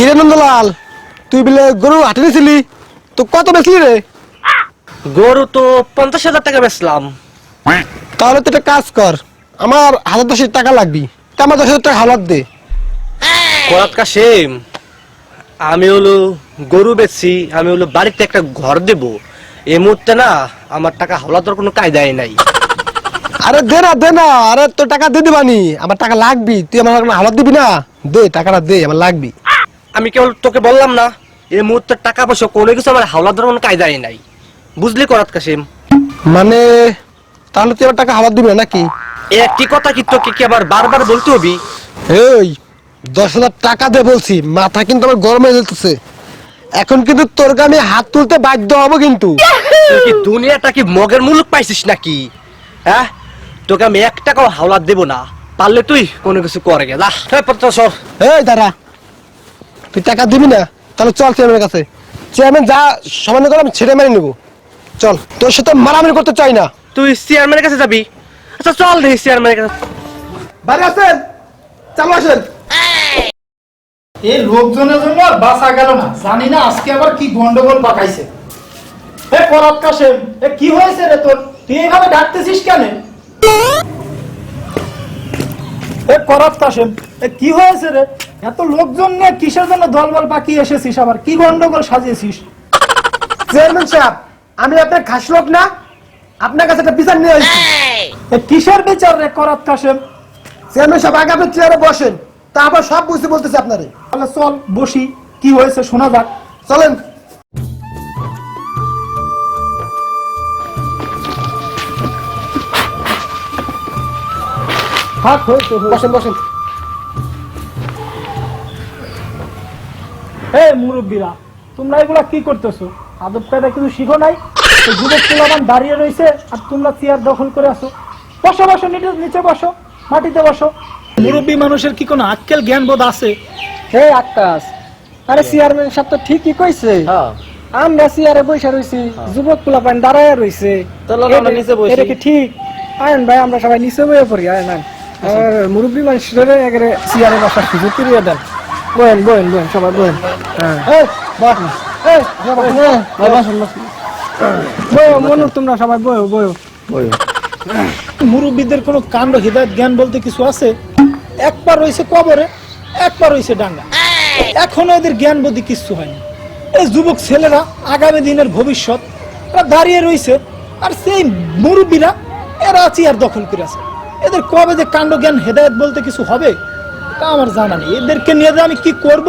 কিরে নন্দলাল তুই বলে গরু হাটে নিয়েছিলি তো কত বেচলি রে? গরু তো পঞ্চাশ হাজার টাকা বেচলাম। তাহলে তো একটা কাজ কর আমার হাজার দশ টাকা লাগবি তা আমার দশ হাজার টাকা হালাত দে। করাত কাশেম আমি হলো গরু বেচছি আমি হলো বাড়িতে একটা ঘর দেব। এই মুহূর্তে না আমার টাকা হাওলাতর কোনো কায়দাই নাই। আরে দে না দে না আরে তোর টাকা দিয়ে দিবানি আমার টাকা লাগবি তুই আমার হালাত দিবি না? দে টাকাটা দে আমার লাগবি। আমি কেবল তোকে বললাম না এই মুহূর্তে টাকা পয়সা কোনো কিছু আমার হাওলাতর কোনো কায়দাই নাই। বুঝলি করাত কাশেম মানে তাহলে তুই টাকা হালাত দিবি নাকি? এ একটি কথা কি তোকে কি আবার বারবার বলতে হবি? এই দশ হাজার টাকা দে বলছি মাথা কিন্তু আমার গরমে যেতেছে এখন কিন্তু তোর আমি হাত তুলতে বাধ্য হব কিন্তু। তুই কি দুনিয়াটা কি মগের মুলুক পাইছিস নাকি? হ্যাঁ? তোকে আমি এক টাকাও হাওলা দেব না পারলে তুই কোনো কিছু করে গে যা। হ্যাঁ সর। এই দাঁড়া। তুই টাকা দিবি না তাহলে চল চেয়ারম্যানের কাছে। চেয়ারম্যান যা সমান্য করে আমি ছেড়ে মেরে নেব। চল তোর সাথে মারামারি করতে চাই না। তুই চেয়ারম্যানের কাছে যাবি? আচ্ছা চল দেখি চেয়ারম্যানের কাছে। বাড়ি আসেন চালু আসেন। এই লোকজনের জন্য বাঁচা গেল না। জানি না আজকে আবার কি গন্ডগোল পাকাইছে। এ কাশেম এ কি হয়েছে রে তোর? তুই এইভাবে ডাকতেছিস কেন? এ করাত কাশেম এ কি হয়েছে রে? এত লোকজন নিয়ে কিসের জন্য দলবল পাকিয়ে এসেছিস আবার? কি গন্ডগোল সাজিয়েছিস? চেয়ারম্যান সাহেব আমি আপনার খাস লোক না। আপনার কাছে একটা বিচার নিয়ে আসছি। এ কিসের বিচার রে করাত কাশেম? চেয়ারম্যান সাহেব আগে আপনি চেয়ারে বসেন তারপর সব বুঝতে বলতেছি আপনারে। তাহলে চল বসি। কি হয়েছে শোনা যাক। চলেন। থাক হয়েছে। বসেন বসেন। এই মুরব্বীরা তোমরা এগুলা কি করতেছো? আদব কায়দা কিছু শিখো নাই? যুবক পোলামান দাঁড়িয়ে রয়েছে আর তোমরা চেয়ার দখল করে আসো বসো বসো নিচে বসো মাটিতে বসো। মুরব্বী মানুষের কি কোনো আক্কেল জ্ঞান বোধ আছে? হে আকাশ আরে চেয়ারম্যান সাহেব তো ঠিকই কইছে। আমরা চেয়ারে বসে রইছি যুবক পোলা পান দাঁড়ায় রইছে। তাহলে আমরা নিচে বসি। এটা কি ঠিক? আয়ন ভাই আমরা সবাই নিচে বয়ে পড়ি আয়ন আয়ন। আর মুরব্বী মানুষের চেয়ারে বসার সুযোগ করে দেন। বয়েন বয়েন বয়েন সবাই বয়েন হ্যাঁ। বয় মনু তোমরা সবাই বয় বয় মুরব্বীদের কোনো কাণ্ড হৃদয়ত জ্ঞান বলতে কিছু আছে? একবার রয়েছে কবরে একবার রয়েছে ডাঙ্গা। এখনও এদের জ্ঞান বুদ্ধি কিছু হয়নি এই যুবক ছেলেরা আগামী দিনের ভবিষ্যৎ এরা দাঁড়িয়ে রয়েছে আর সেই মুরব্বীরা এরা চেয়ার দখল করে আছে এদের কবে যে কাণ্ড জ্ঞান হেদায়ত বলতে কিছু হবে? তা আমার জানা নেই। এদেরকে নিয়ে যে আমি কি করব?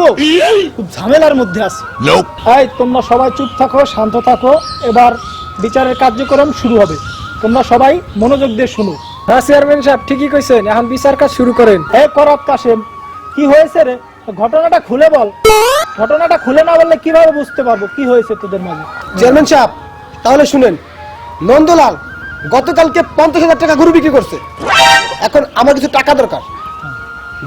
খুব ঝামেলার মধ্যে আছি। এই তোমরা সবাই চুপ থাকো শান্ত থাকো। এবার বিচারের কার্যক্রম শুরু হবে। তোমরা সবাই মনোযোগ দিয়ে শুনো। হ্যাঁ চেয়ারম্যান সাহেব ঠিকই কইছেন। এখন বিচার কাজ শুরু করেন। এই করাত কাশেম কি হয়েছে রে? ঘটনাটা খুলে বল। ঘটনাটা খুলে না বললে কীভাবে বুঝতে পারব? কি হয়েছে তোদের মাঝে? চেয়ারম্যান সাহেব তাহলে শুনেন। নন্দলাল গতকালকে পঞ্চাশ হাজার টাকা গরু বিক্রি করছে। এখন আমার কিছু টাকা দরকার।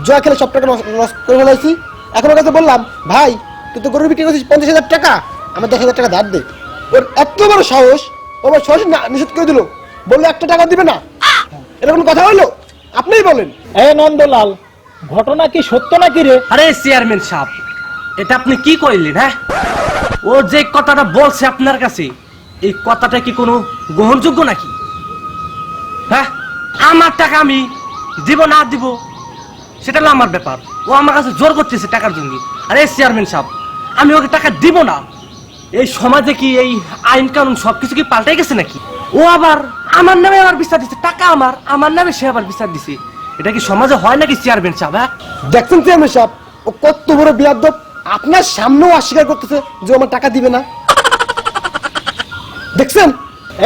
জয় খেলে সব টাকা নষ্ট করে ফেলাইছি। এখন ওর কাছে বললাম ভাই তুই তো গরু বিক্রি করছিস পঞ্চাশ হাজার টাকা আমার দশ হাজার টাকা ধার দে। ওর এত বড় সাহস ও আমার সাহস না নিষেধ করে দিল। বলল একটা টাকা দিবে না। এরকম কথা হইল আপনিই বলেন। এ নন্দলাল ঘটনা কি সত্য নাকি রে? আরে চেয়ারম্যান সাহেব এটা আপনি কি কইলেন হ্যাঁ? ও যে কথাটা বলছে আপনার কাছে এই কথাটা কি কোনো গ্রহণযোগ্য নাকি? হ্যাঁ? আমার টাকা আমি দিব না দিব সেটা হলো আমার ব্যাপার। ও আমার কাছে জোর করতেছে টাকার জন্য। আরে চেয়ারম্যান সাহেব আমি ওকে টাকা দিব না। এই সমাজে কি এই আইন কানুন সবকিছু কি পাল্টাই গেছে নাকি? ও আবার আমার নামে আবার বিচার দিচ্ছে টাকা আমার আমার নামে সে আবার বিচার দিছে। এটা কি সমাজে হয় নাকি চেয়ারম্যান সাহেব হ্যাঁ? দেখছেন চেয়ারম্যান সাহেব ও কত বড় বিয়াদব। আপনার সামনেও অস্বীকার করতেছে যে আমার টাকা দিবে না। দেখছেন?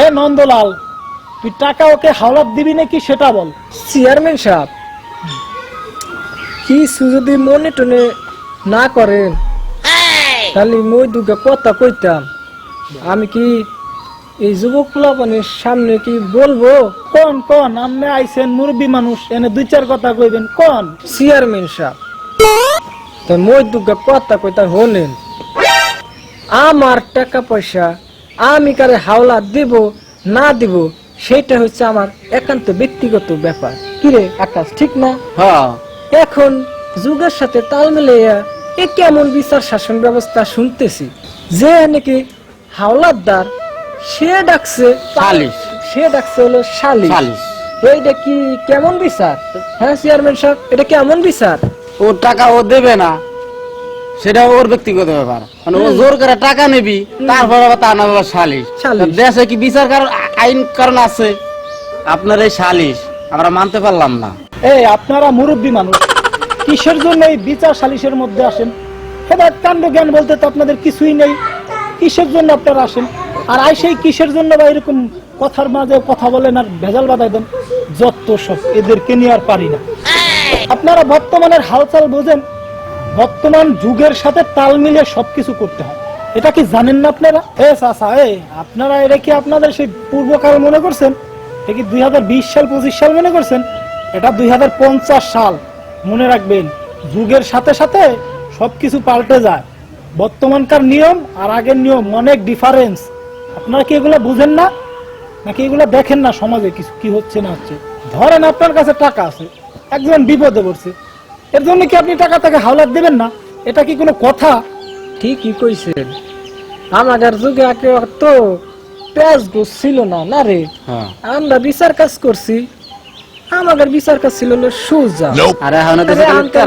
এ নন্দলাল তুই টাকা ওকে হাওলাত দিবি নাকি সেটা বল। চেয়ারম্যান সাহেব কিছু যদি মনে টনে না করেন তাহলে মই দুটো কথা কইতাম। আমি কি এই যুবক প্লাবনের সামনে কি বলব? কোন কোন আমনে আইছেন মুরব্বী মানুষ এনে দুই চার কথা কইবেন কোন। চেয়ারম্যান সাহেব তো মই দুটো কথা কইতা হলেন আমার টাকা পয়সা আমি কারে হাওলা দিব না দিব সেটা হচ্ছে আমার একান্ত ব্যক্তিগত ব্যাপার। কিরে আকাশ ঠিক না? হ্যাঁ। এখন যুগের সাথে তাল মিলাইয়া এ কেমন বিচার শাসন ব্যবস্থা শুনতেছি? যে নাকি হাওলাদার সে ডাকছে সালিশ। সে ডাকছে হলো সালিশ। এইটা কি কেমন বিচার? হ্যাঁ চেয়ারম্যান সাহেব এটা কেমন বিচার? ওর টাকা ও দেবে না। সেটা ওর ব্যক্তিগত ব্যাপার। মানে ও জোর করে টাকা নিবি তারপর আবার তার নাম সালিশ। দেশে কি বিচার কারণ আইন কারণ আছে? আপনার এই সালিশ আমরা মানতে পারলাম না। এই, আপনারা মুরব্বী মানুষ। কিসের জন্য এই বিচার সালিশের মধ্যে আসেন? হেদায়ত কাণ্ড জ্ঞান বলতে তো আপনাদের কিছুই নেই। কিসের জন্য আপনারা আসেন? আর আইসেই কিসের জন্য বা এরকম কথার মাঝে কথা বলেন আর ভেজাল বাধাই দেন? যত সব, এদেরকে নিয়ে আর পারি না। আপনারা বর্তমানের হালচাল বোঝেন? বর্তমান যুগের সাথে তাল মিলিয়ে সবকিছু করতে হয়। এটা কি জানেন না আপনারা? এ, চাচা, এ, আপনারা এটা কি আপনাদের সেই পূর্বকাল মনে করছেন? এটা কি দুই হাজার বিশ সাল, পঁচিশ সাল মনে করছেন? এটা দুই হাজার পঞ্চাশ সাল। মনে রাখবেন যুগের সাথে সাথে সবকিছু পাল্টে যায়। বর্তমানকার নিয়ম আর আগের নিয়ম অনেক ডিফারেন্স আপনারা কি এগুলো বুঝেন না? নাকি এগুলো দেখেন না সমাজে কিছু কি হচ্ছে না হচ্ছে? ধরেন আপনার কাছে টাকা আছে একজন বিপদে পড়ছে। এর জন্য কি আপনি টাকা তাকে হাওলাত দেবেন না? এটা কি কোনো কথা? ঠিকই কইছেন। আমাদের যুগে আগে তো পেঁয়াজ গোছ ছিল না না রে? হ্যাঁ। আমরা বিচার কাজ করছি। আমাদের বিচার কাজ ছিল হলো সুজা। আর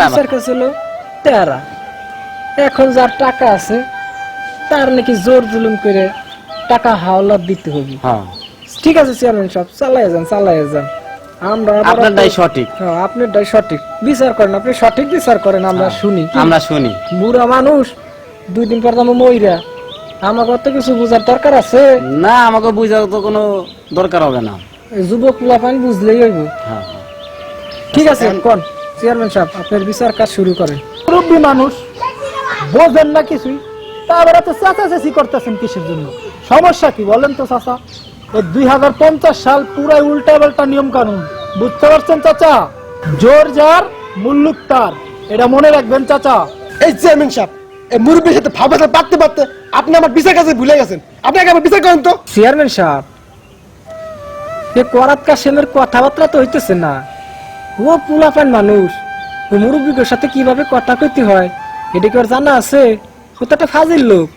বিচার কাজ হলো তেরা এখন যার টাকা আছে তার নাকি জোর জুলুম করে টাকা হাওলাত দিতে হবে। হ্যাঁ। ঠিক আছে চেয়ারম্যান সাহেব চালাই যান চালাই যান। আমরা আপনারটাই সঠিক। হ্যাঁ, আপনারটাই সঠিক। বিচার করেন আপনি সঠিক বিচার করেন আমরা শুনি আমরা শুনি। বুড়া মানুষ দুই দিন পর আমি মইরা। আমার কত কিছু বোঝার দরকার আছে? না আমাকে বুঝার তো কোনো দরকার হবে না। যুবক লাফান বুঝলেই হইব। হ্যাঁ হ্যাঁ। ঠিক আছে কোন। চেয়ারম্যান সাহেব আপনার বিচার কাজ শুরু করেন। মুরব্বী মানুষ বোঝেন না কিছুই। তারপরে তো চাচা চাচি করতেছেন কিসের জন্য? সমস্যা কি বলেন তো চাচা? এই দুই হাজার পঞ্চাশ সাল পুরাই উল্টা পাল্টা নিয়ম কানুন বুঝতে পারছেন চাচা? জোর যার মুল্লুক তার। এটা মনে রাখবেন চাচা। এই চেয়ারম্যান সাহেব এই মুরব্বীর সাথে ভাবে পারতে পারতে আপনি আমার বিচার কাছে ভুলে গেছেন। আপনি আগে আমার বিচার করেন তো। চেয়ারম্যান সাহেব এ করাত কাশেমের কথাবার্তা তো হইতেছে না। ও পুলাপান মানুষ। ও মুরব্বীদের সাথে কীভাবে কথা কইতে হয় এটা কি ওর জানা আছে? ও তো একটা ফাজিল লোক।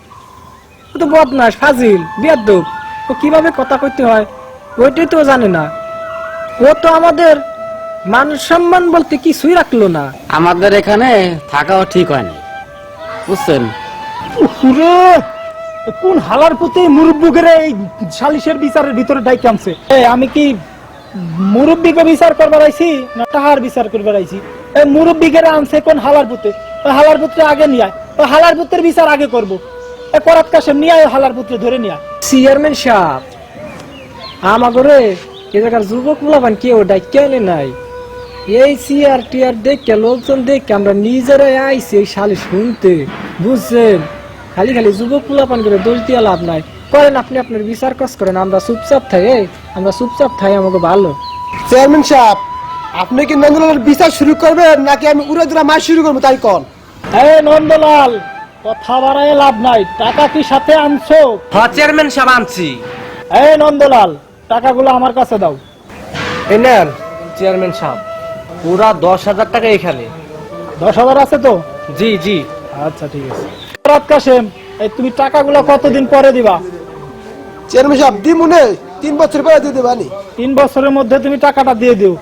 ও তো বদমাস ফাজিল বিয়াদ্দব ও কীভাবে কথা কইতে হয় ওইটাই তো জানে না। ও তো আমাদের মান সম্মান বলতে কিছুই রাখল না। আমাদের এখানে থাকাও ঠিক হয়নি। বুঝছেন? কোন হালার পুতে মুরব্বীকে এই সালিশের বিচারের ভিতরে ডাইকে আনছে? আমি কি মুরব্বীকে বিচার করবার আইছি না তাহার বিচার করবার আইছি? এই মুরব্বীকে আনছে কোন হালার পুতে? হালার পুত্রে আগে নিয়ে আয় হালার পুত্রের বিচার আগে করব। এই করাত নিয়ে হালার পুত্রে ধরে নিয়ে চেয়ারম্যান সাহেব, আমাগরে এ জায়গার যুবক মুলাবান কেউ ডাইকে আনে নাই। এই সিআর টিআর দেখে, লোকজন দেখে আমরা নিজেরাই আইছি এই শালি শুনতে। বুঝছেন? খালি খালি যুবক মুলাপান করে দোষ দিয়ে লাভ নাই। করেন আপনি আপনার বিচার কাজ করেন আমরা চুপচাপ থাই আমরা চুপচাপ থাই আমাকে ভালো। চেয়ারম্যান সাহেব আপনি কি নন্দলালের বিচার শুরু করবেন নাকি আমি উড়ে দুরা মাস শুরু করব তাই কন? এই নন্দলাল কথা বাড়ায় লাভ নাই। টাকা কি সাথে আনছো? হ চেয়ারম্যান সাহেব আনছি। এই নন্দলাল টাকাগুলো আমার কাছে দাও। এই নেন। চেয়ারম্যান সাহেব পুরা দশ হাজার টাকা এখানে। দশ হাজার আছে তো? জি জি। আচ্ছা ঠিক আছে। রাত কাশেম এই তুমি টাকাগুলো কতদিন পরে দিবা? চেয়ারম্যান সাহেব দি মনে তিন বছর পরে দিয়ে দেবানি তিন বছরের মধ্যে তুমি টাকাটা দিয়ে দিও।